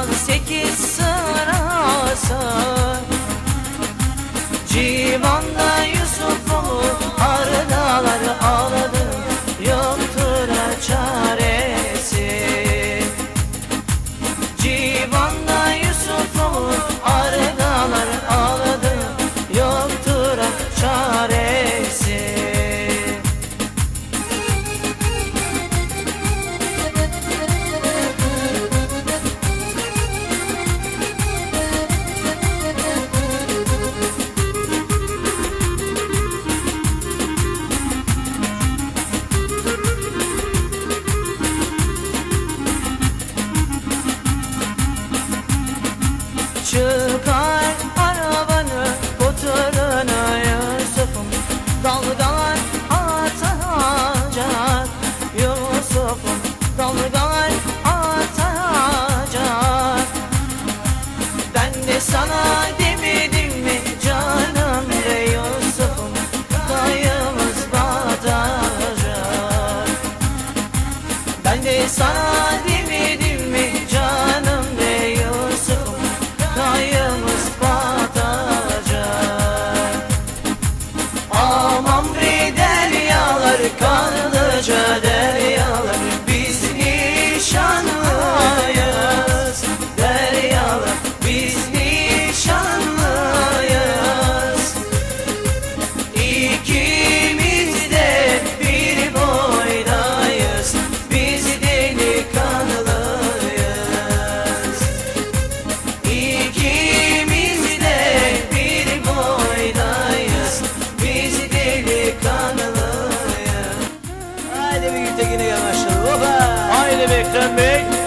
on sekiz. ufuk dalgalar atacak Ben de sana demedim mi canım ve Yusuf'um Kayımız batacak Ben de sana também.